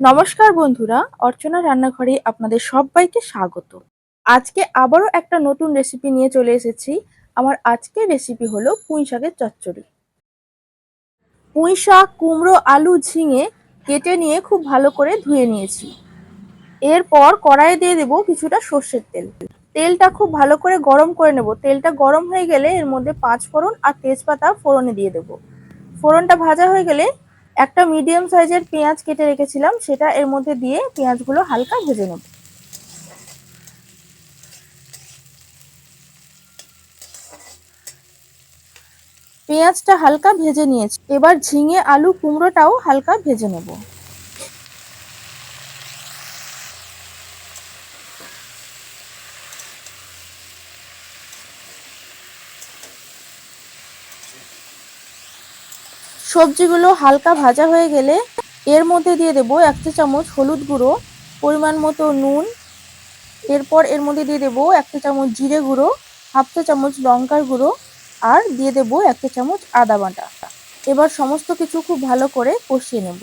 নমস্কার বন্ধুরা, অর্চনা রান্নাঘরে আপনাদের সবাইকে স্বাগত। আজকে আবারও একটা নতুন রেসিপি নিয়ে চলে এসেছি। আমার আজকের রেসিপি হলো পুঁই শাকের চচ্চড়ি। পুঁই শাক, কুমড়ো, আলু ঝিঙে কেটে নিয়ে খুব ভালো করে ধুয়ে নিয়েছি। এরপর কড়াইয়ে দিয়ে দেবো কিছুটা সর্ষের তেল। তেলটা খুব ভালো করে গরম করে নেব। তেলটা গরম হয়ে গেলে এর মধ্যে পাঁচ ফোড়ন আর তেজপাতা ফোড়নে দিয়ে দেবো। ফোড়নটা ভাজা হয়ে গেলে একটা মিডিয়াম সাইজের পেঁয়াজ কেটে রেখেছিলাম, সেটা এর মধ্যে দিয়ে পেঁয়াজগুলো হালকা ভেজে নেব। পেঁয়াজটা হালকা ভেজে নিয়েছি। এবার ঝিঙে আলু কুমড়োটাও হালকা ভেজে নেব। সবজিগুলো হালকা ভাজা হয়ে গেলে এর মধ্যে দিয়ে দেবো এক চা চামচ হলুদ গুঁড়ো, পরিমাণ মতো নুন। এরপর এর মধ্যে দিয়ে দেবো এক চা চামচ জিরে গুঁড়ো, হাফ চা চামচ লঙ্কার গুঁড়ো আর দিয়ে দেবো এক চা চামচ আদা বাটা। এবার সমস্ত কিছু খুব ভালো করে কষিয়ে নেব।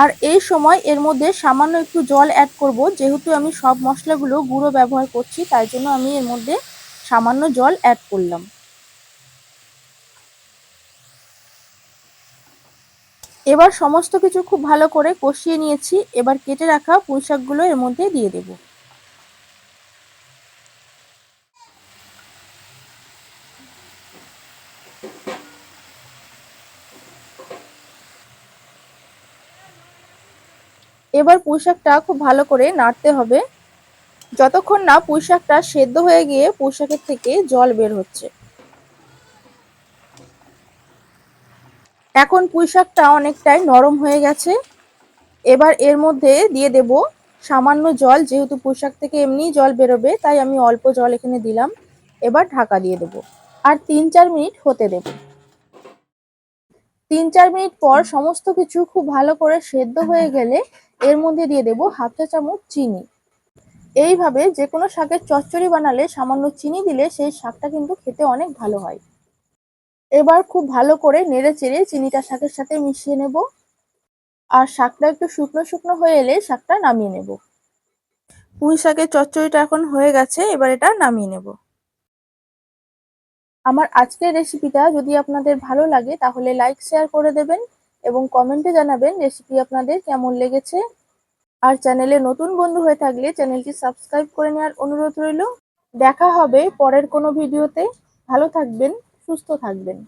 আর এই সময় এর মধ্যে সামান্য একটু জল অ্যাড করব, যেহেতু আমি সব মশলাগুলো গুঁড়ো ব্যবহার করছি, তাই জন্য আমি এর মধ্যে সামান্য জল অ্যাড করলাম। এবার সমস্ত কিছু খুব ভালো করে কষিয়ে নিয়েছি, এবার কেটে রাখা পুঁই শাকগুলো এর মধ্যে দিয়ে দেবো। এবার পুঁইশাকটা খুব ভালো করে নাড়তে হবে। যতক্ষণ না পুঁইশাকটা সেদ্ধ হয়ে গিয়ে পুঁইশাকের থেকে জল বের হচ্ছে। এখন পুঁইশাকটা অনেকটাই নরম হয়ে গেছে। এবার এর মধ্যে দিয়ে দেব সামান্য জল, যেহেতু পুঁইশাক থেকে এমনি জল বেরোবে, তাই আমি অল্প জল এখানে দিলাম। এবার ঢাকা দিয়ে দেব। আর তিন চার মিনিট হতে দেব। তিন চার মিনিট পর সমস্ত কিছু খুব ভালো করে সেদ্ধ হয়ে গেলে এর মধ্যে দিয়ে দেবো হাফ চা চামচ চিনি। এইভাবে যে কোনো শাকের চচ্চড়ি বানালে সামান্য চিনি দিলে সেই শাকটা কিন্তু খেতে অনেক ভালো হয়। এবার খুব ভালো করে নেড়ে চেড়ে চিনিটা শাকের সাথে মিশিয়ে নেব। আর শাকটা একটু শুকনো শুকনো হয়ে এলে শাকটা নামিয়ে নেব। পুঁই শাকের চচ্চড়িটা এখন হয়ে গেছে, এবার এটা নামিয়ে নেব। আমার আজকের রেসিপিটা যদি আপনাদের ভালো লাগে, তাহলে লাইক শেয়ার করে দেবেন এবং কমেন্টে জানাবেন রেসিপি আপনাদের কেমন লেগেছে। আর চ্যানেলে নতুন বন্ধু হয়ে থাকলে চ্যানেলটি সাবস্ক্রাইব করে নেওয়ার অনুরোধ রইল। দেখা হবে পরের কোনো ভিডিওতে ভালো থাকবেন, সুস্থ থাকবেন।